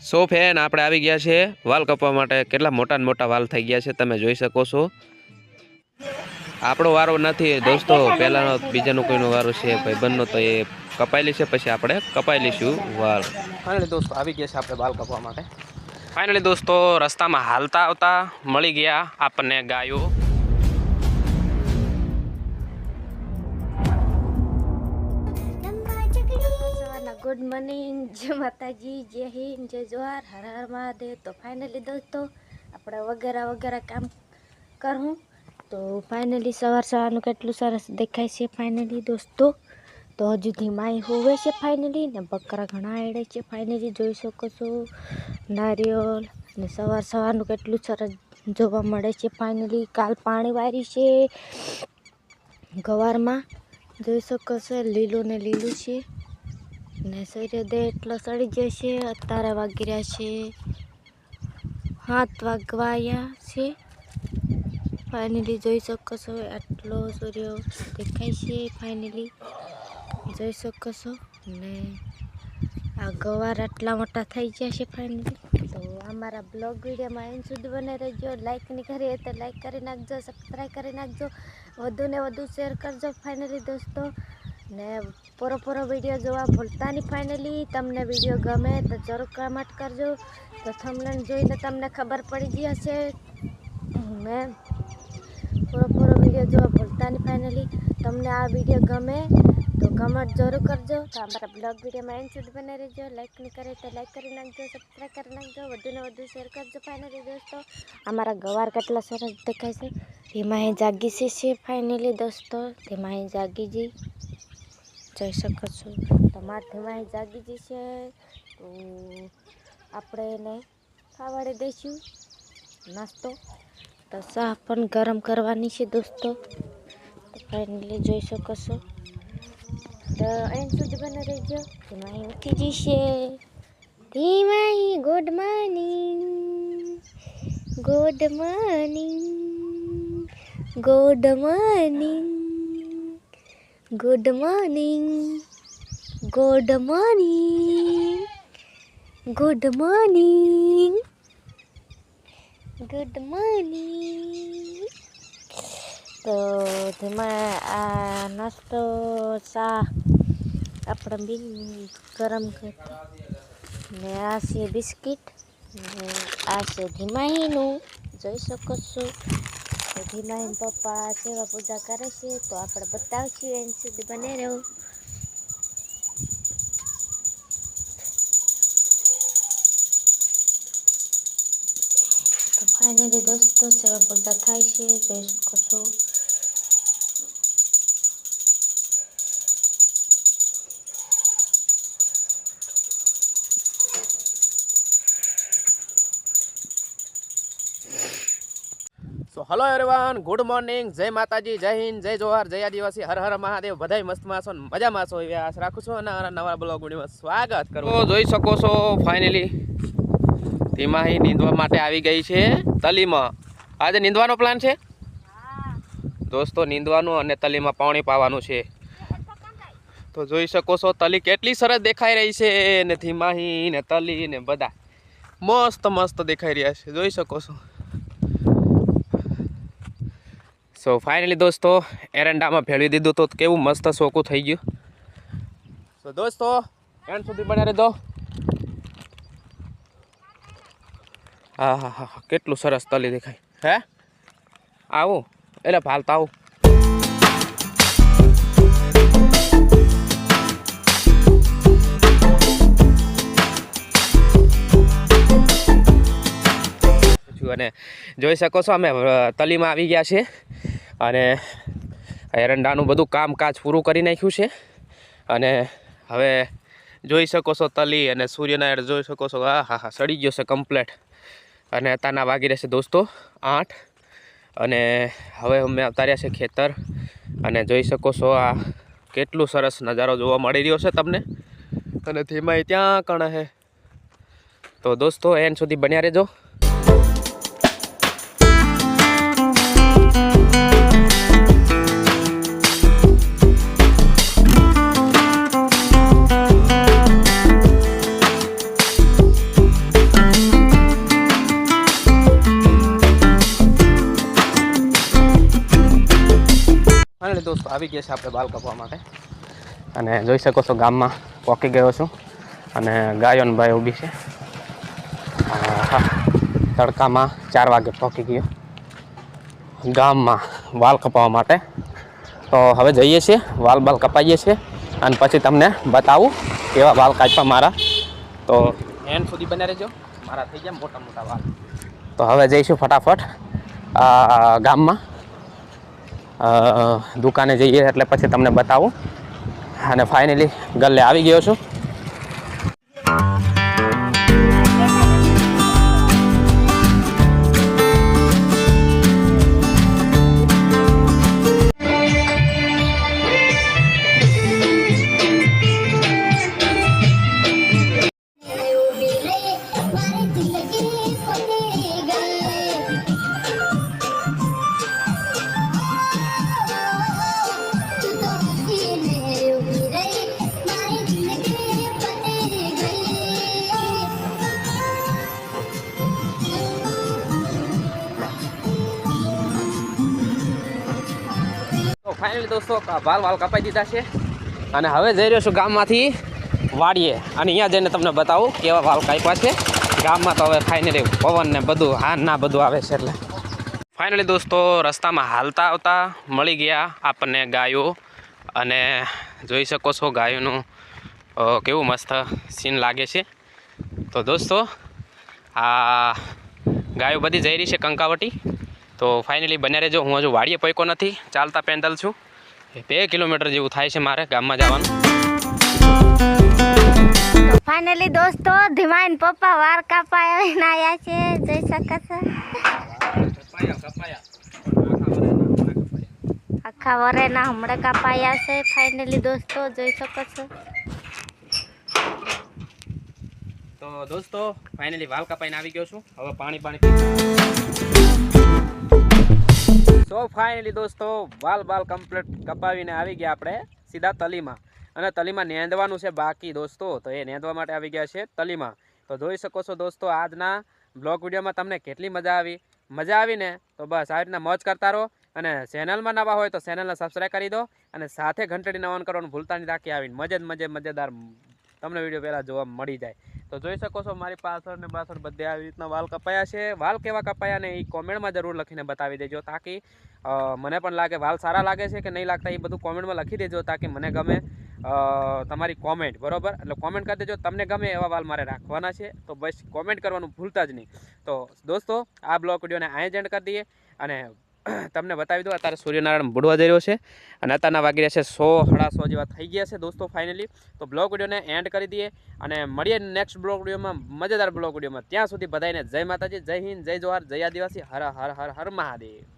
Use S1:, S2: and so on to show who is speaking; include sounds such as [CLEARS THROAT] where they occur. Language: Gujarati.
S1: સો ફેન આપણે આવી ગયા છે વાલ કપવા માટે. કેટલા મોટા મોટા વાલ થઈ ગયા છે તમે જોઈ શકો છો. આપણો વારો નથી દોસ્તો પહેલાંનો બીજાનો કોઈનો વારો છે ભાઈબંધનો તો એ કપાયેલી છે પછી આપણે કપાઈ લઈશું વાલ. ફાઇનલી દોસ્તો આવી ગયા છે આપણે વાલ કપવા માટે. ફાઇનલી દોસ્તો રસ્તામાં હાલતા આવતા મળી ગયા આપણને ગાયો.
S2: મોર્નિંગ જય માતાજી, જય હિન્દ, જય જોહાર, હર હર મહાદેવ. તો ફાઇનલી દોસ્તો, આપણે વગેરે વગેરે કામ કરું. તો ફાઇનલી સવાર સવારનું કેટલું સરસ દેખાય છે ફાઇનલી દોસ્તો? તો હજુ ધીમાઈ હોવે છે ફાઇનલી ને બકરા ઘણા એડે છે ફાઇનલી જોઈ શકો છો. નારિયેળ ને સવાર સવારનું કેટલું સરસ જોવા મળે છે ફાઇનલી કાલ પાણી વારી છે ગવારમાં. જોઈ શકો છો લીલું ને લીલું છે. ને સૂર્યોદય એટલો સડી જશે અત્યારે વાગી રહ્યા છે. હાથ વાગવાયા છે. ફાઇનલી જોઈ શકો છો આટલો સૂર્ય દેખાય છે ફાઇનલી જોઈ શકો છો ને આ ગવાર આટલા મોટા થઈ ગયા છે ફાઇનલી તો અમારા બ્લોગ વિડીયોમાં એમ સુધી બને રહેજો. લાઈક નહીં કરીએ તો લાઈક કરી નાખજો સબસ્ક્રાઈબ કરી નાખજો. વધુ ને વધુ શેર કરજો ફાઇનલી દોસ્તો. ને પૂરો પૂરો વીડિયો જોવા ભૂલતા નહીં ફાઇનલી તમને વીડિયો ગમે તો જરૂર કમેન્ટ કરજો. તો થમલન જોઈને તમને ખબર પડી ગઈ હશે. મેં પૂરો પૂરો વીડિયો જોવા ભૂલતા નહીં ફાઇનલી તમને આ વીડિયો ગમે તો કમેન્ટ જરૂર કરજો. તો અમારા બ્લોગ વિડીયોમાં એન્ડ સુધી બને રહેજો. લાઈક નહીં કરે તો લાઈક કરી નાખજો સબસ્ક્રાઈબ કરી નાખજો વધુ ને વધુ શેર કરજો ફાઇનલી દોસ્તો. અમારા ગવાર કેટલા સરસ દેખાય છે. અહીં જાગી છે ફાઇનલી દોસ્તો. અહીં જાગી જી જોઈ શકો છો. તો માધ્યમાં અહીં જાગી જશે. તો આપણે એને ખાવાડી દઈશું. નાસ્તો. તો ચા પણ ગરમ કરવાની છે દોસ્તો. તો ફાઇનલી જોઈ શકો છો. તો એમ સુધી બને રહેજો. અહીં ઉઠી જશે ધીમા અહીં good morning good morning good morning good morning good morning good morning good morning તો તેમાં આ નાસ્તો ચા આપણે બિન ગરમ કરતા ને આ છે બિસ્કિટ. આ છે ધીમાહીનું જોઈ શકો છો. તો એમ પપ્પા સેવા પૂજા કરે છે, તો આપણે બતાવશું એન સુધી બને રહો. તો ફાઇનલી દોસ્તો, સેવા પૂજા થાય છે. જોઈ શકો છો
S1: હલો એવરીવન ગુડ મોર્નિંગ જય માતાજી જય હિન્દ જય જોહાર જય આદિવાસી હર હર મહાદેવ બધાય મસ્તમાં છો મજામાં છો એવી આશા રાખું છું અને નવા બ્લોગ વિડીયોમાં સ્વાગત કરું જોઈ શકો છો ફાઇનલી ધીમાહી નીંદવા માટે આવી ગઈ છે તલીમાં. આજે નીંદવાનો પ્લાન છે? દોસ્તો નીંદવાનું અને તલીમાં પાણી પાવાનું છે. તો જોઈ શકો છો તલી કેટલી સરસ દેખાઈ રહી છે ને ધીમાહી ને તલી ને બધા. મસ્ત મસ્ત દેખાઈ રહ્યા છે જોઈ શકો છો. સો ફાઇનલી દોસ્તો, એરંડામાં ભેળવી દીધું તો કેવું મસ્ત સોકું થઈ ગયું. સો દોસ્તો એન્ડ સુધી બને દો હા હા હા કેટલું સરસ તલી દેખાય. હે? આવું, એટલે ફાલતા આવું. અને જોઈ શકો છો, અમે તલીમાં આવી ગયા છે અને એરંડાનું બધું કામકાજ પૂરું કરી નાખ્યું છે. અને હવે જોઈ શકો છો તલી અને સૂર્યનારાયણ જોઈ શકો છો. હા હા હા, સડી ગયો છે કમ્પ્લેટ અને અત્યારના વાગી રહેશે દોસ્તો આઠ. અને હવે અમે અવતાર્યા છે ખેતર. અને જોઈ શકો છો આ કેટલું સરસ નજારો જોવા મળી રહ્યો છે તમને. અને ધીમાઈ ત્યાં કણ હે? તો દોસ્તો એન સુધી બન્યા રહેજો. દોસ્તો આવી ગયા છે આપણે બાલ કાપવા માટે. અને જોઈ શકો છો ગામમાં પહોંચી ગયો છું. અને ગાયોન ભાઈ ઊભી છે. તડકામાં ચાર વાગે પહોંચી ગયો. ગામમાં વાલ કપાવવા માટે. તો હવે જઈએ છીએ વાલ બાલ કપાઈએ છીએ. અને પછી તમને બતાવું કેવા વાલ કાપવા મારા. તો એન્ડ સુધી બને રહેજો. મારા થઈ ગયા મોટા મોટા વાલ. તો હવે જઈશું ફટાફટ. ગામમાં. દુકાને જઈએ એટલે પછી તમને બતાવું. અને ફાઇનલી ગલ્લે આવી ગયો છું. ફાઇનલી દોસ્તો વાલ વાલ કપાઈ દીધા છે. અને હવે જઈ રહ્યો છું ગામમાંથી વાડીએ. અને અહીંયા જઈને તમને બતાવું કેવા વાલ કાપ્યા છે. ગામમાં તો હવે ફાઇનલી પવન ને બધું હા ના બધું આવે છે એટલે. ફાઇનલી દોસ્તો, રસ્તામાં હાલતા આવતા મળી ગયા આપણને ગાયો. અને જોઈ શકો છો ગાયોનું કેવું મસ્ત સીન લાગે છે. તો દોસ્તો, આ ગાયો બધી જઈ રહી છે કંકાવટી. તો ફાઇનલી બને રહેજો. હું હજુ વાડીએ પૈકો નથી. ચાલતા પેન્ડલ છું. બે કિલોમીટર જેવું થાય છે મારે ગામમાં જવાનું.
S2: ફાઇનલી દોસ્તો ધીમાઈન પપ્પા વાર કાપાઈને આવ્યા છે. જોઈ શકો છો આખા વરેના હમણાં કાપાયા છે. ફાઇનલી દોસ્તો જોઈ શકો છો
S1: તો દોસ્તો ફાઇનલી વાલ કપાઈને આવી ગયો છું. હવે પાણી પાણી સો ફાઇનલી દોસ્તો, વાલ બાલ કમ્પ્લીટ કપાવીને આવી ગયા આપણે સીધા તલીમાં. અને તલીમાં નેંદવાનું છે બાકી દોસ્તો, તો એ નેંદવા માટે આવી ગયા છે તલીમાં. તો જોઈ શકો છો દોસ્તો, આજના બ્લોગ વિડીયોમાં તમને કેટલી મજા આવી. મજા આવીને તો બસ આવી રીતના મોજ કરતા રહો. અને ચેનલમાં નવા હોય તો ચેનલને સબસ્ક્રાઈબ કરી દો. અને સાથે ઘંટડીને ઓન કરવાનું ભૂલતા નહીં, રાખી આવીને મજે મજે મજેદાર તમને વીડિયો પહેલાં જોવા મળી જાય. તો જોઈ શકો છો, મારી પાછળ ને પાછળ બધે આવી રીતના વાલ કપાયા છે. વાલ કેવા કપાયા ને એ કોમેન્ટમાં જરૂર લખીને બતાવી દેજો તાકી મને પણ લાગે, વાલ સારા લાગે છે કે નહીં લાગતા એ બધું કોમેન્ટમાં લખી દેજો તાકી મને ગમે તમારી કોમેન્ટ, બરોબર? એટલે કોમેન્ટ કરી દેજો, તમને ગમે એવા વાલ મારે રાખવાના છે. તો બસ કોમેન્ટ કરવાનું ભૂલતા જ નહીં. તો દોસ્તો, આ બ્લોગ વિડીયોને અહીં જ એન્ડ કરી દઈએ અને [CLEARS THROAT] તમને બતાવી દો અત્યારે સૂર્યનારાયણ બુડવા જઈ રહ્યો છે અને અત્યારના વાગી રહ્યા છે સો સાડા સો જેવા થઈ ગયા છે દોસ્તો ફાઇનલી તો બ્લોગ વિડીયોને એન્ડ કરી દઈએ અને મળીએ નેક્સ્ટ બ્લોગ વિડીયોમાં, મજેદાર બ્લોગ વિડીયોમાં. ત્યાં સુધી બધાને જય માતાજી, જય હિન્દ, જય જોહાર જય આદિવાસી. હર હર હર હર મહાદેવ.